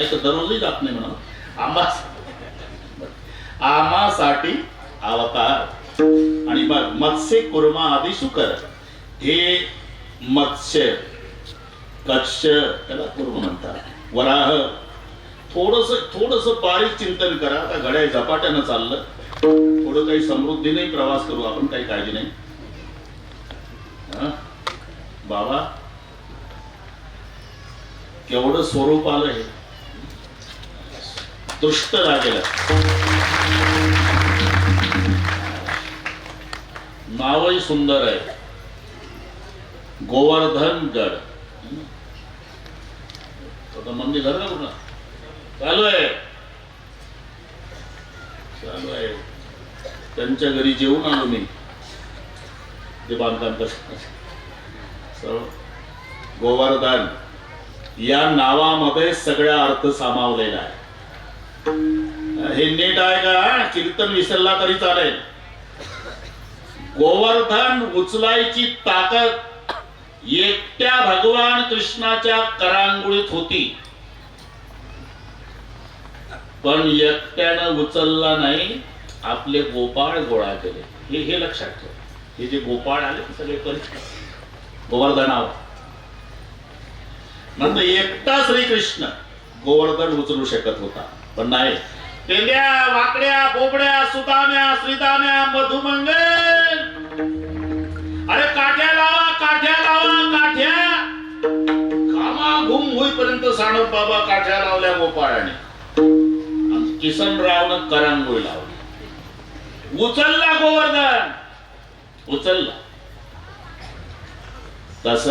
दररोजही जात नाही म्हणा आंबा आमासाठी अवतार. आणि मग मत्स्य कुर्मा आदी शुकर. हे मत्स्य कच्छ त्याला कुर्म म्हणतात. वराह. थोडस थोडस बारीक चिंतन करा. आता घड्या झपाट्यानं चाललं. थोडं काही समृद्धीने प्रवास करू. आपण काही काळजी नाही. हा? बाबा केवढं स्वरूप आलं हे. दुष्ट लागेल नावही सुंदर आहे. गोवर्धन गड आता मंदिर झालं ना पुन्हा चालू आहे. चालू आहे. त्यांच्या घरी जेवून आलो मी. ते बांधकाम कसं गोवर्धन या नावामध्ये सगळा अर्थ सामावलेला आहे हे नेट आहे का? कीर्तन विसरला तरी चालेल. गोवर्धन उचलायची ताकद एकट्या भगवान कृष्णाच्या करांगुळीत होती. पण एकट्यानं उचलला नाही आपले गोपाळ गोळा केले. हे हे लक्षात ठेव. हे जे गोपाळ आले सगळे परिचित गोवर्धनावर. नंतर एकटा श्रीकृष्ण गोवर्धन उचलू शकत होता. पण नाही. तेंड्या वाकड्या बोबड्या सुदाम्या श्रीदाम्या मधुमंगल. अरे काठ्या लावा काठ्या लावा काठ्या. कामा घुम होईपर्यंत साणप बाबा काठ्या लावल्या गोपाळाने. किसनरावनं करांगोळी लावली. उचलला गोवर्धन. उचलला. तस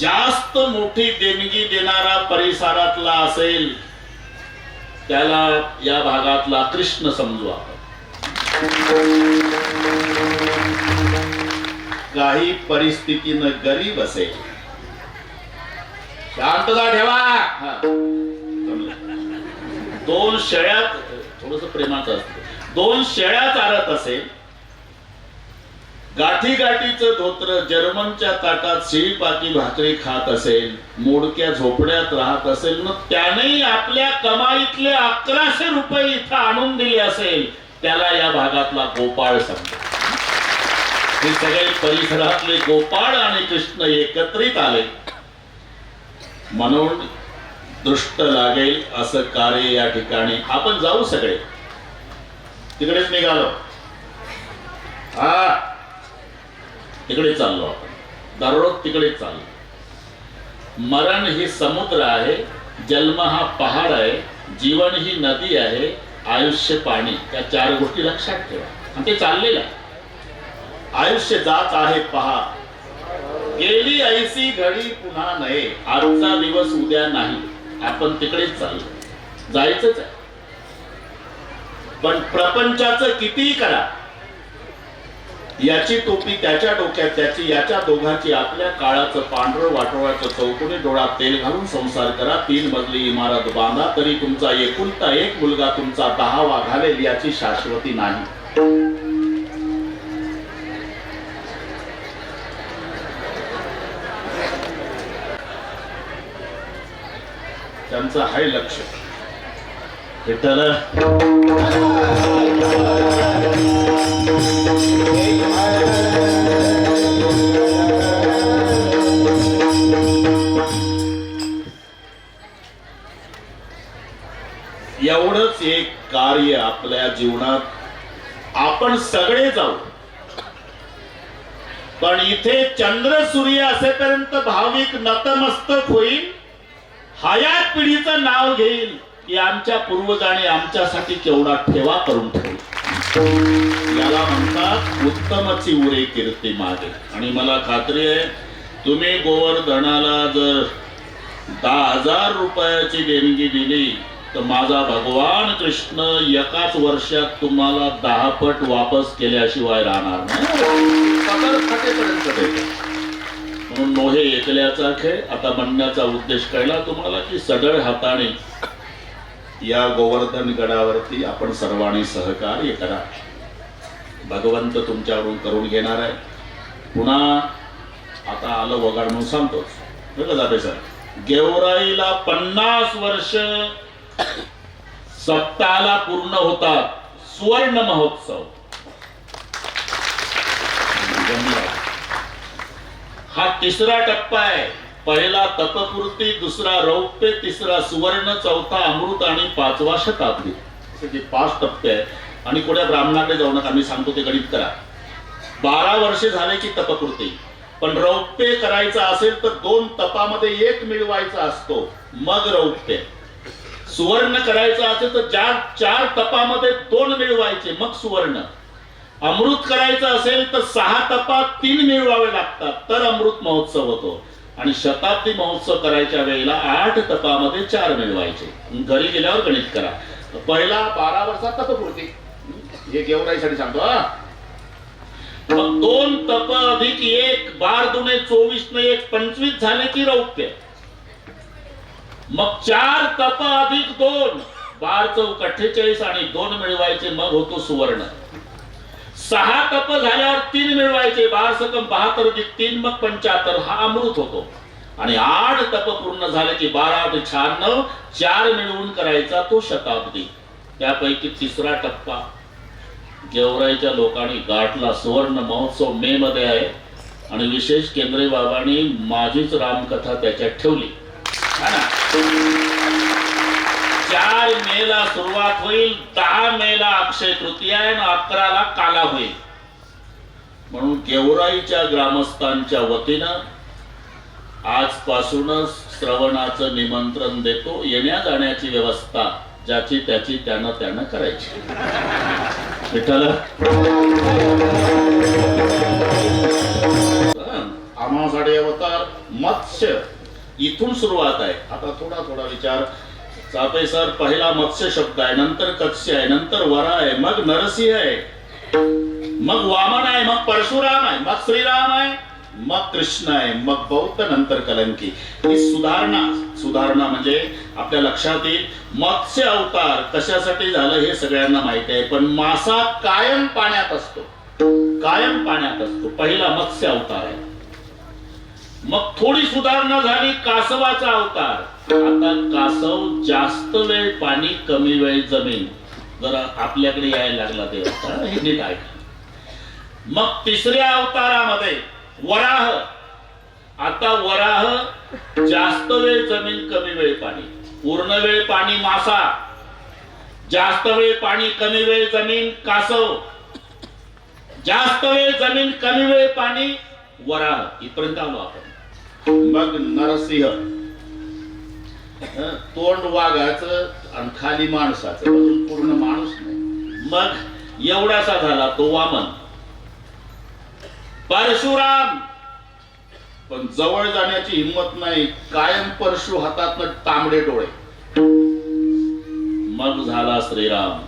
जास्त मोठी देणगी देणारा परिसरातला असेल त्याला या भागातला कृष्ण समजू आपण. काही परिस्थितीनं गरीब असेल. शांतता ठेवा. दोन शेळ्यात थोडस प्रेमाचं असतं. दोन शेळ्या चारत असेल गाठी गाठीचं धोत्र जर्मनच्या ताटात शिळीपाकी भाकरी खात असेल मोडक्या झोपड्यात राहत असेल मग त्यानेही आपल्या कमाईतले अकराशे रुपये इथं आणून दिले असेल त्याला या भागातला गोपाळ समजा हे सगळे परिसरातले गोपाळ आणि कृष्ण एकत्रित आले. म्हणून दृष्ट लागेल असं कार्य या ठिकाणी. आपण जाऊ सगळे. तिकडेच निघालो. हा. तिकडे चाललो आपण. दररोज तिकडे चाललो. मरण ही समुद्र आहे जन्म हा पहाड आहे जीवन ही नदी आहे आयुष्य पाणी. त्या चार गोष्टी लक्षात ठेवा. आणि ते चाललेलं आहे. आयुष्य जात आहे पहा गेली ऐसी घडी पुन्हा नये. आजचा दिवस उद्या नाही. आपण तिकडेच चाललो. जायचंच आहे. पण प्रपंचाचं कितीही करा. याची टोपी त्याच्या डोक्यात त्याची याच्या दोघांची आपल्या काळाचं पांढरं वाटोळाचं चौकोनी डोळ्यात तेल घालून संसार करा तीन मजली इमारत बांधा तरी तुमचा एकुलता एक मुलगा तुमचा दहावा घालेल याची शाश्वती नाही. त्यांचं आहे लक्ष. विठ्ठल चंद्र सूर्य असेपर्यंत भाविक नतमस्तक होईल हयात पिढीचं नाव घेईल की आमच्या पूर्वजाने आमच्यासाठी केवढा ठेवा करून ठेवला. याला म्हणतात उत्तमची उरे कीर्ती मागे. आणि मला खात्री आहे तुम्ही गोवर्धनाला जर दहा हजार रुपयाची देणगी दिली तर माझा भगवान कृष्ण एकाच वर्षात तुम्हाला दहा पट वापस केल्याशिवाय राहणार नाही. म्हणून नोहे एकल्याचा खेळ आता म्हणण्याचा उद्देश कळला तुम्हाला की सडळ हाताने या गोवर्धन गडावरती आपण सर्वांनी सहकार्य करा. भगवंत तुमच्याकडून करून घेणार आहे. पुन्हा आता आलं वगाड म्हणून सांगतोच. बरं का जाते सर गेवराईला पन्नास वर्ष सप्ताहाला पूर्ण होतात सुवर्ण महोत्सव. हा तिसरा टप्पा आहे. पहिला तपपूर्ती दुसरा रौप्य तिसरा सुवर्ण चौथा अमृत आणि पाचवा शताब्दी. असे पाच टप्पे आहेत. आणि कोण्या ब्राह्मणाकडे जाऊ नका मी सांगतो ते गणित करा. बारा वर्षे झाले की तपकृती पण रौप्य करायचं असेल तर दोन तपामध्ये एक मिळवायचा असतो. मग रौप्य. सुवर्ण करायचं असेल तर चार चार तपामध्ये दोन मिळवायचे मग सुवर्ण. अमृत करायचं असेल तर सहा तपा तीन मिळवावे लागतात तर अमृत महोत्सव होतो. आणि शताब्दी महोत्सव करायच्या वेळेला आठ तपामध्ये चार मिळवायचे. घरी गेल्यावर गणित करा. पहिला बारा वर्षात तपपूर्ती हे गेवराईसाठी सांगतो हा. मग दोन तप अधिक एक बार दुने चोवीस ने एक पंचवीस झाले की रौप्य. मग चार तप अधिक दोन. बार चौक अठ्ठेचाळीस आणि दोन मिळवायचे मग होतो सुवर्ण. सहा तप झाल्यावर तीन मिळवायचे. बार सकम बहात्तर अधिक तीन मग पंच्याहत्तर. हा अमृत होतो. आणि आठ तप पूर्ण झाले की बारा ते शहाण्णव. चार मिळवून करायचा तो शताब्दी. त्यापैकी तिसरा टप्पा. गेवराईच्या लोकांनी गाठला सुवर्ण महोत्सव मे मध्ये आहे. आणि विशेष केंद्रे बाबांनी माझीच रामकथा त्याच्यात ठेवली. हा चार मेला सुरुवात होईल दहा मेला अक्षय तृतीया आणि अकराला काला होईल. म्हणून गेवराईच्या ग्रामस्थांच्या वतीनं आजपासूनच श्रवणाचं निमंत्रण देतो. येण्या जाण्याची व्यवस्था ज्याची त्याची त्यानं त्यानं करायची. विठ्ठल आम्हासाठी अवतार मत्स्य. इथून सुरुवात आहे. आता थोडा थोडा विचार. चापे सर. पहिला मत्स्य शब्द आहे नंतर कत्स्य आहे नंतर वरा आहे मग नरसिंह आहे. मग वामन आहे मग परशुराम आहे मग श्रीराम आहे मग कृष्ण आहे मग बौद्ध नंतर कलंकी. ही सुधारणा सुधारणा म्हणजे आपल्या लक्षात येईल मत्स्य अवतार कशासाठी झालं हे सगळ्यांना माहिती आहे पण मासा कायम पाण्यात असतो. कायम पाण्यात असतो. पहिला मत्स्य अवतार आहे. मग थोडी सुधारणा झाली कासवाचा अवतार. आता कासव जास्त वेळ पाणी कमी वेळ जमीन. जरा आपल्याकडे यायला लागला ते अवतार हे नीट ऐका. मग तिसऱ्या अवतारामध्ये वराह. आता वराह जास्त वेळ जमीन कमी वेळ पाणी. पूर्ण वेळ पाणी मासा. जास्त वेळ पाणी कमी वेळ जमीन कासव. जास्त वेळ जमीन कमी वेळ पाणी वराह. इथपर्यंत आलो आपण. मग नरसिंह. तोंड वाघाचं आणि खाली माणसाचं पूर्ण माणूस नाही. मग एवढासा झाला तो वामन. परशुराम! पण जवळ जाण्याची हिंमत नाही कायम परशु हातात तांबडे डोळे. मग झाला श्रीराम.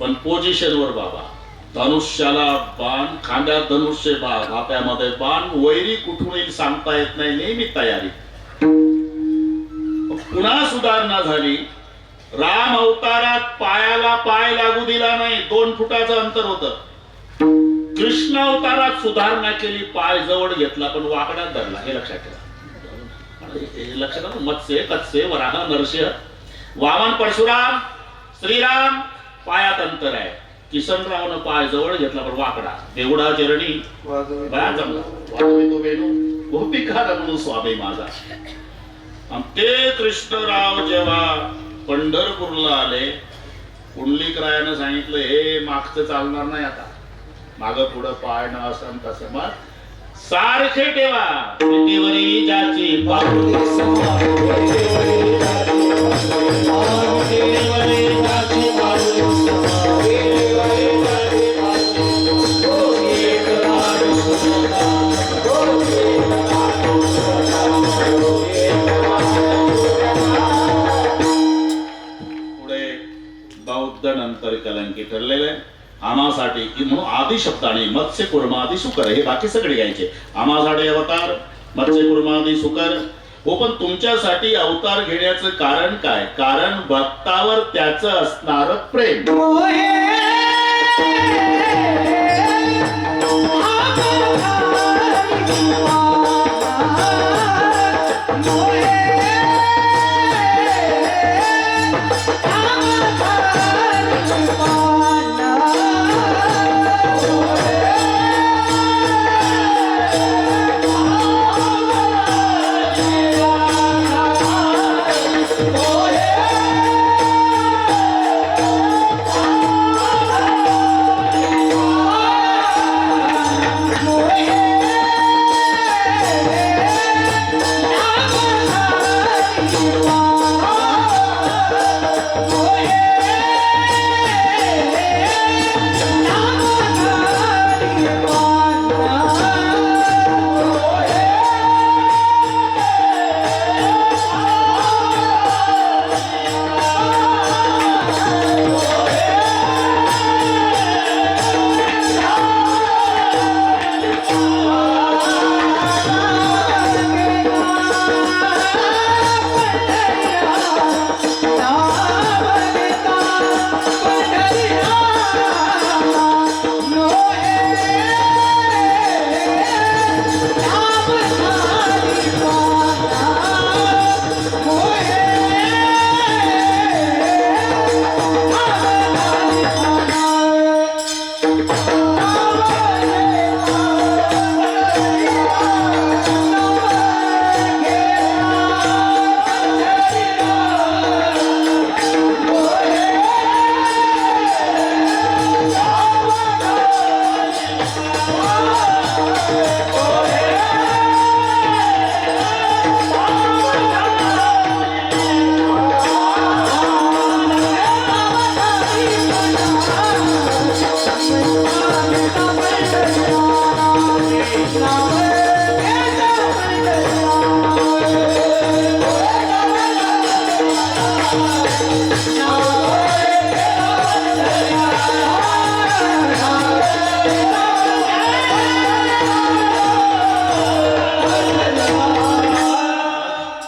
पण पोझिशन वर बाबा. धनुष्याला बाण खांद्यात धनुष्य बा हात्यामध्ये बाण वैरी कुठून येईल सांगता येत नाही नेहमी तयारी. पुन्हा सुधारणा झाली. राम अवतारात पायाला पाय लागू दिला नाही दोन फुटाचं अंतर होत. कृष्ण अवतारात सुधारणा केली पाय जवळ घेतला पण वाकड्यात धरला हे लक्षात ठेवा. लक्षात मत्स्य कत्स्य वराह नरसिंह वामन परशुराम श्रीराम पायात अंतर आहे. किसनरावनं पाय जवळ घेतला पण वाकडा. देवडा चरणी जमला. वेणू. गोपिका स्वामी माझा. ते कृष्णराव जेव्हा पंढरपूरला आले पुंडलिकरायानं सांगितलं हे मागचं चालणार नाही आता. माग पुढं पाय न असं तसं. मग सारखे ठेवा. ज्याची पाऊल बौद्ध नंतर कलंकी ठरलेले आमासाठी की म्हणून आदी शब्दाने मत्स्य कुर्मा आदी सुकर हे बाकी सगळे घ्यायचे. आमासाठी अवतार मत्स्य कुर्मा आदी सुकर. हो पण तुमच्यासाठी अवतार घेण्याचं कारण काय? कारण भक्तावर त्याचं असणार प्रेम. मोहे